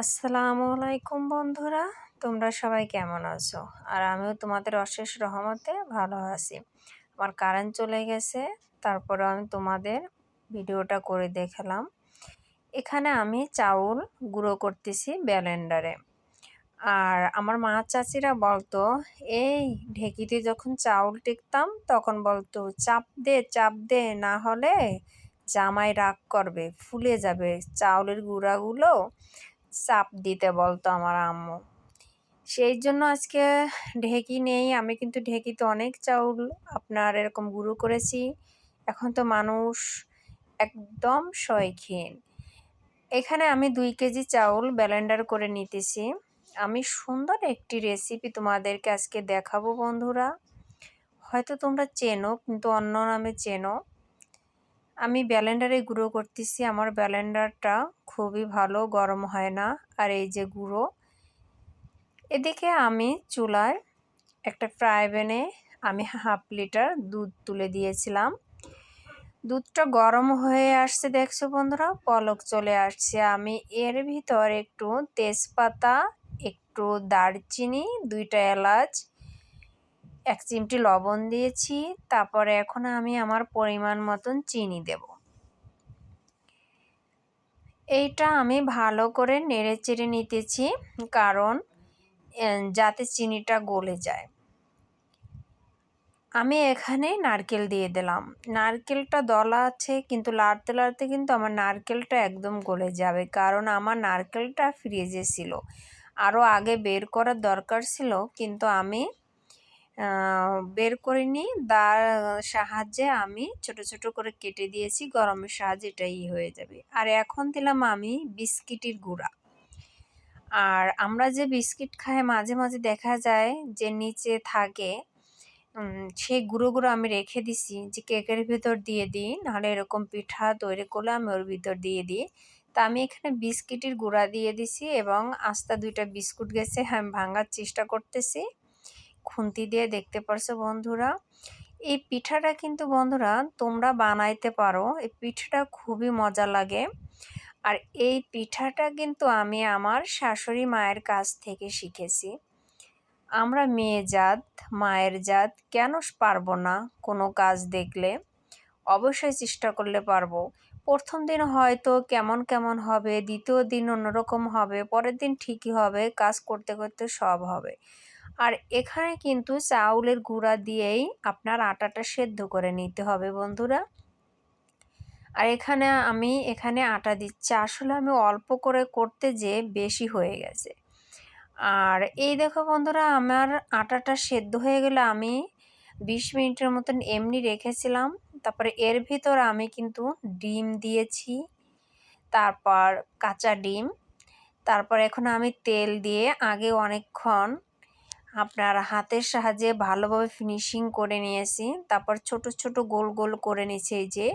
আসসালামু আলাইকুম বন্ধুরা, তোমরা সবাই কেমন আছো? আর আমিও তোমাদের অশেষ রহমতে ভালো আছি। আমার কারেন্ট চলে গেছে তারপরে আমি তোমাদের ভিডিওটা করে দেখালাম। এখানে আমি চাউল গুঁড়ো করতেছি ব্যালেন্ডারে আর আমার মা চাচিরা বলতো, এই ঢেকিতে যখন চাউল টিকতাম, তখন বলতো, চাপ দে চাপ দে, না হলে জামাই রাগ করবে, ফুলে যাবে, চাউলের গুঁড়াগুলো চাপ দিতে বলতো আমার আম্মু। সেই জন্য আজকে ঢেকি নেই। আমি কিন্তু ঢেকিতে অনেক চাউল আপনার এরকম গুঁড়ো করেছি। এখন তো মানুষ একদম শয়খিন এখানে আমি দুই কেজি চাউল ব্যালেন্ডার করে নিতেছি। আমি সুন্দর একটি রেসিপি তোমাদেরকে আজকে দেখাবো বন্ধুরা। হয়তো তোমরা চেনো, কিন্তু অন্য নামে চেনো। আমি ব্যালেন্ডারে গুঁড়ো করতেছি, আমার ব্যালেন্ডারটা খুবই ভালো, গরম হয় না। আর এই যে গুঁড়ো, এদিকে আমি চুলায় একটা ফ্রাই প্যানে আমি হাফ লিটার দুধ তুলে দিয়েছিলাম। দুধটা গরম হয়ে আসছে, দেখছ বন্ধুরা? পলক চলে আসছে। আমি এর ভিতর একটু তেজপাতা, একটু দারচিনি, দুইটা এলাচ এক চিমটি লবণ দিয়েছি, তারপরে এখন আমি আমার পরিমাণ মতন চিনি দেব। এইটা আমি ভালো করে নেড়ে চেড়ে নিতেছি, কারণ যাতে চিনিটা গলে যায়। আমি এখানে নারকেল দিয়ে দিলাম। নারকেলটা দলা আছে, কিন্তু লাড়তে লাড়তে কিন্তু আমার নারকেলটা একদম গলে যাবে, কারণ আমার নারকেলটা ফ্রিজে ছিল। আরও আগে বের করার দরকার ছিল, কিন্তু আমি বের করে নিই। দার সাহায্যে আমি ছোট ছোট করে কেটে দিয়েছি। গরমের সাহায্যে এটাই হয়ে যাবে। আর এখন দিলাম আমি বিস্কিটের গুঁড়া। আর আমরা যে বিস্কিট খাই, মাঝে মাঝে দেখা যায় যে নিচে থাকে সেই গুঁড়ো গুঁড়ো আমি রেখে দিছি যে কেকের ভিতর দিয়ে দিই, নাহলে এরকম পিঠা তৈরি করলে আমি ওর ভিতর দিয়ে দিই। তা আমি এখানে বিস্কিটের গুঁড়া দিয়ে দিছি এবং আস্তা দুইটা বিস্কুট গেছে, আমি ভাঙার চেষ্টা করতেছি। খুন্তি দিয়ে দেখতে পারছ বন্ধুরা। এই পিঠাটা কিন্তু বন্ধুরা তোমরা বানাইতে পারো। এই পিঠাটা খুবই মজা লাগে। আর এই পিঠাটা কিন্তু আমি আমার শাশুড়ি মায়ের কাছ থেকে শিখেছি। আমরা মেয়ে জাত, মায়ের জাত কেন পারব না কোনো কাজ দেখলে? অবশ্যই চেষ্টা করলে পারব। প্রথম দিন হয়তো কেমন কেমন হবে, দ্বিতীয় দিন অন্যরকম হবে, পরের দিন ঠিকই হবে, কাজ করতে করতে সব হবে। আর এখানে কিন্তু চাউলের গুঁড়া দিয়েই আপনার আটাটা সেদ্ধ করে নিতে হবে বন্ধুরা। আর এখানে আমি, এখানে আটা দিচ্ছি। আসলে আমি অল্প করে করতে যে বেশি হয়ে গেছে। আর এই দেখো বন্ধুরা, আমার আটাটা সেদ্ধ হয়ে গেলে আমি বিশ মিনিটের মতন এমনি রেখেছিলাম। তারপরে এর ভিতর আমি কিন্তু ডিম দিয়েছি। তারপর কাঁচা ডিম। তারপর এখন আমি তেল দিয়ে আগে অনেকক্ষণ আপনার হাতের সাহায্যে ভালোভাবে ফিনিশিং করে নিয়েছি। তারপর ছোট ছোট গোল গোল করে নিয়েছি এই যে।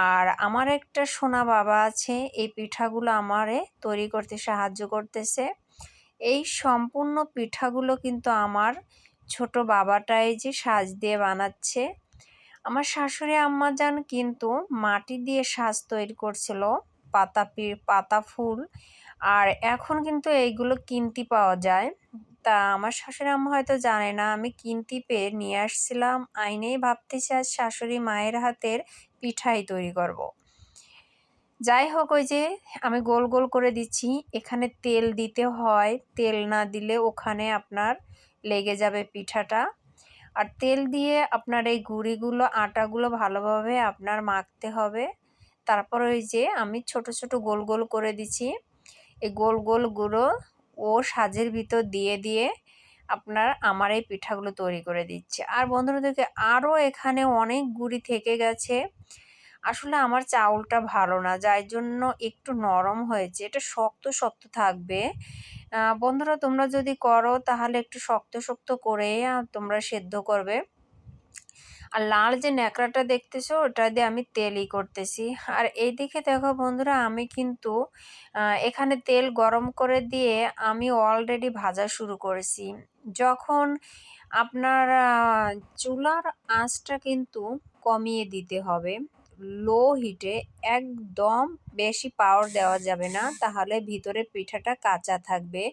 আর আমার একটা সোনা বাবা আছে, এই পিঠাগুলো আমারে তৈরি করতে সাহায্য করতেছে। এই সম্পূর্ণ পিঠাগুলো কিন্তু আমার ছোট বাবাটাই যে সাজ দিয়ে বানাচ্ছে। আমার শাশুড়ি, আম্মা যান কিন্তু মাটি দিয়ে সাজ তৈরি করছিল, পাতা পাতা ফুল। আর এখন কিন্তু এইগুলো কিনতে পাওয়া যায়। তা আমার শাশুড়ি আম্মা হয়তো জানে না। আমি কিনতে পেয়ে নিয়ে আসছিলাম। আইনেই ভাবতেছি আজ শাশুড়ি মায়ের হাতের পিঠাই তৈরি করব। যাই হোক, ওই যে আমি গোল গোল করে দিচ্ছি। এখানে তেল দিতে হয়। তেল না দিলে ওখানে আপনার লেগে যাবে পিঠাটা। আর তেল দিয়ে আপনার এই গুঁড়িগুলো, আটাগুলো ভালোভাবে আপনার মাখতে হবে। তারপর ওই যে আমি ছোট ছোট গোল গোল করে দিচ্ছি। এই গোল গোল গুঁড়ো ও সাজের ভিতর দিয়ে দিয়ে আপনার আমার এই পিঠাগুলো তৈরি করে দিচ্ছে। আর বন্ধুরা দেখে আরও এখানে অনেক গুড়ি থেকে গেছে। আসলে আমার চাউলটা ভালো না, যার জন্য একটু নরম হয়েছে। এটা শক্ত শক্ত থাকবে। বন্ধুরা তোমরা যদি করো, তাহলে একটু শক্ত শক্ত করে তোমরা সেদ্ধ করবে। আর লাল যে ন্যাকড়াটা দেখতেছো, ওটা দিয়ে আমি তেলই করতেছি। আর এই দিকে দেখো বন্ধুরা, আমি কিন্তু এখানে তেল গরম করে দিয়ে আমি অলরেডি ভাজা শুরু করেছি। যখন আপনার চুলার আঁচটা কিন্তু কমিয়ে দিতে হবে লো হিটে একদম বেশি পাওয়ার দেওয়া যাবে না, তাহলে ভিতরে পিঠাটা কাঁচা থাকবে।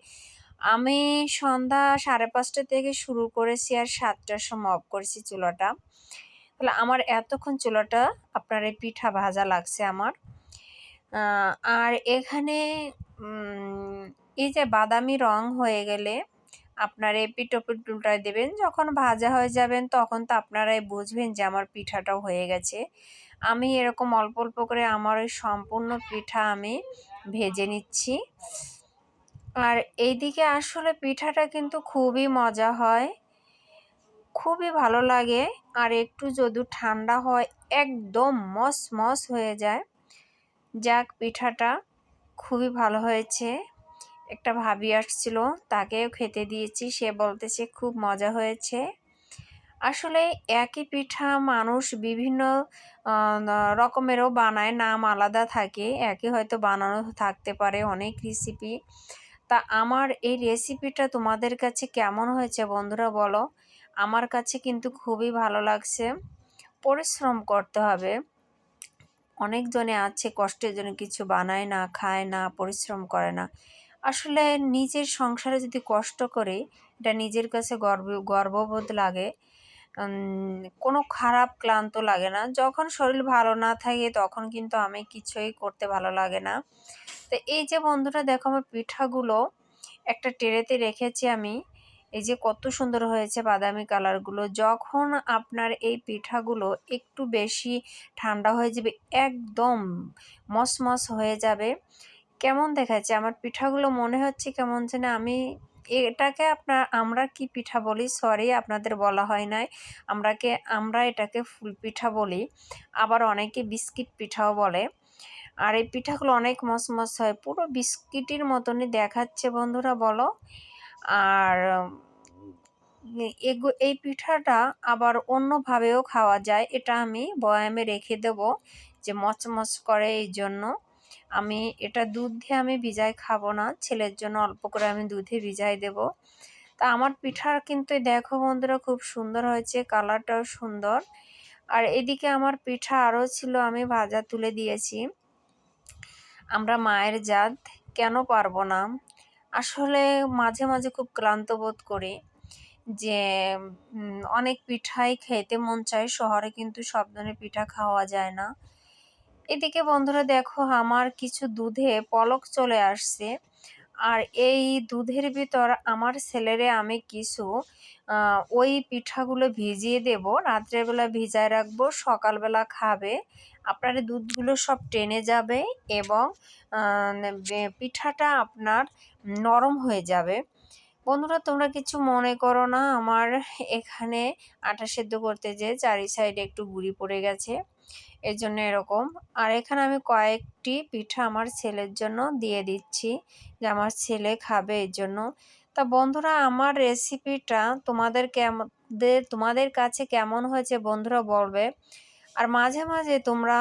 আমি সন্ধ্যা সাড়ে পাঁচটা থেকে শুরু করেছি আর সাতটার সময় অফ করেছি চুলাটা। তাহলে আমার এতক্ষণ চুলাটা আপনার এই পিঠা ভাজা লাগছে আমার। আর এখানে এই যে বাদামি রং হয়ে গেলে আপনার এই পিঠোপিট উল্টায় দেবেন, যখন ভাজা হয়ে যাবেন তখন তো আপনারাই বুঝবেন যে আমার পিঠাটাও হয়ে গেছে। আমি এরকম অল্প অল্প করে আমার ওই সম্পূর্ণ পিঠা আমি ভেজে নিচ্ছি। আর এইদিকে আসলে পিঠাটা কিন্তু খুবই মজা হয়। খুবই ভালো লাগে। আর একটু যদি ঠান্ডা হয়, একদম মস মস হয়ে যায়। যাক, পিঠাটা খুবই ভালো হয়েছে। একটা ভাবি আসছিল, তাকেও খেতে দিয়েছি, সে বলতেছে খুব মজা হয়েছে। আসলে একই পিঠা মানুষ বিভিন্ন রকমেরও বানায়, নাম আলাদা থাকে। একই হয়তো বানানো থাকতে পারে অনেক রেসিপি তা আমার এই রেসিপিটা তোমাদের কাছে কেমন হয়েছে বন্ধুরা বলো। আমার কাছে কিন্তু খুবই ভালো লাগছে। পরিশ্রম করতে হবে। অনেকজনে আছে কষ্টের জন্য কিছু বানায় না, খায় না, পরিশ্রম করে না। আসলে নিজের সংসারে যদি কষ্ট করে, এটা নিজের কাছে গর্ব, গর্ববোধ লাগে কোনো খারাপ ক্লান্ত লাগে না। যখন শরীর ভালো না থাকে, তখন কিন্তু আমি কিছুই করতে ভালো লাগে না। তো এই যে বন্ধুরা, দেখো আমার পিঠাগুলো একটা টেরেতে রেখেছি আমি। এই যে কত সুন্দর হয়েছে বাদামি কালারগুলো যখন আপনার এই পিঠাগুলো একটু বেশি ঠান্ডা হয়ে যাবে, একদম মসমস হয়ে যাবে, কেমন দেখাচ্ছে? আমার পিঠাগুলো মনে হচ্ছে কেমন যেন আমি এটাকে আপনার, আমরা কি পিঠা বলি? সরি আপনাদের বলা হয় নাই। আমরাকে, আমরা এটাকে ফুল পিঠা বলি। আবার অনেকে বিস্কিট পিঠাও বলে। আর এই পিঠাগুলো অনেক মসমস হয়। পুরো বিস্কিটের মতনই দেখাচ্ছে বন্ধুরা, বলো। আর এই পিঠাটা আবার অন্যভাবেও খাওয়া যায়। এটা আমি বয়ামে রেখে দেব যে মচমচ করে এই জন্য। আমি এটা দুধে আমি ভিজায় খাব না। ছেলের জন্য অল্প করে আমি দুধে ভিজাই দেব। তা আমার পিঠার কিন্তু দেখো বন্ধুরা, খুব সুন্দর হয়েছে, কালারটাও সুন্দর। আর এদিকে আমার পিঠা আরও ছিল, আমি ভাজা তুলে দিয়েছি। আমরা মায়ের জাত, কেন পারব না? আসলে মাঝে মাঝে খুব ক্লান্ত বোধ করি যে অনেক পিঠাই খেতে মন চায়, শহরে কিন্তু সব ধরনের পিঠা খাওয়া যায় না। এদিকে বন্ধুরা দেখো, আমার কিছু দুধে পলক চলে আসছে। আর এই দুধের ভিতর আমার ছেলেরে আমি কিছু ওই পিঠাগুলো ভিজিয়ে দেব, রাত্রেবেলা ভিজায় রাখব, সকালবেলা খাবে। আপনার দুধগুলো সব টেনে যাবে এবং পিঠাটা আপনার নরম হয়ে যাবে। বন্ধুরা, তোমরা কিছু মনে করো না, আমার এখানে আটা সেদ্ধ করতে যে চারি সাইডে একটু গুঁড়ি পড়ে গেছে। এর জন্য এরকম। আর এখানে আমি কয়েকটি পিঠা আমার ছেলের জন্য দিয়ে দিচ্ছি, যে আমার ছেলে খাবে এর জন্য তা বন্ধুরা, আমার রেসিপিটা তোমাদের কেমন তোমাদের কাছে কেমন হয়েছে বন্ধুরা বলবে। আর মাঝে মাঝে তোমরা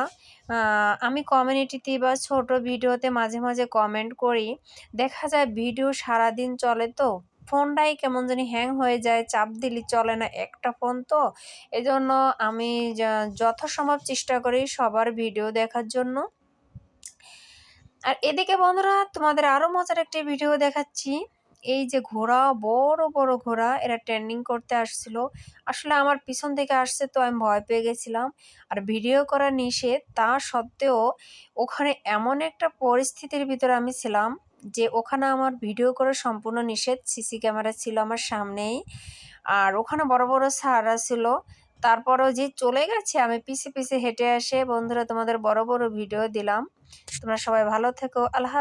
আমি কমিউনিটিতে বা ছোট ভিডিওতে মাঝে মাঝে কমেন্ট করি। দেখা যায় ভিডিও সারাদিন চলে তো। ফোনটাই কেমন জানি হ্যাং হয়ে যায়, চাপ দিলি চলে না একটা ফোন তো। এজন্য আমি যথাসম্ভব চেষ্টা করি সবার ভিডিও দেখার জন্য। আর এদিকে বন্ধুরা, তোমাদের আরও মজার একটি ভিডিও দেখাচ্ছি। এই যে ঘোড়া, বড় বড় ঘোড়া, এরা ট্রেন্ডিং করতে আসছিল। আসলে আমার পিছন থেকে আসছে তো আমি ভয় পেয়ে গেছিলাম। আর ভিডিও করা নিষেধ, তা সত্ত্বেও ওখানে এমন একটা পরিস্থিতির ভিতরে আমি ছিলাম যে ওখানে আমার ভিডিও করে সম্পূর্ণ নিষেধ, সিসি ক্যামেরা ছিল আমার সামনেই। আর ওখানে বড় বড় সাররা ছিল। তারপরেও যে চলে গেছে, আমি পিছে পিছে হেঁটে আসে বন্ধুরা, তোমাদের বড় বড় ভিডিও দিলাম। তোমরা সবাই ভালো থেকো। আল্লাহ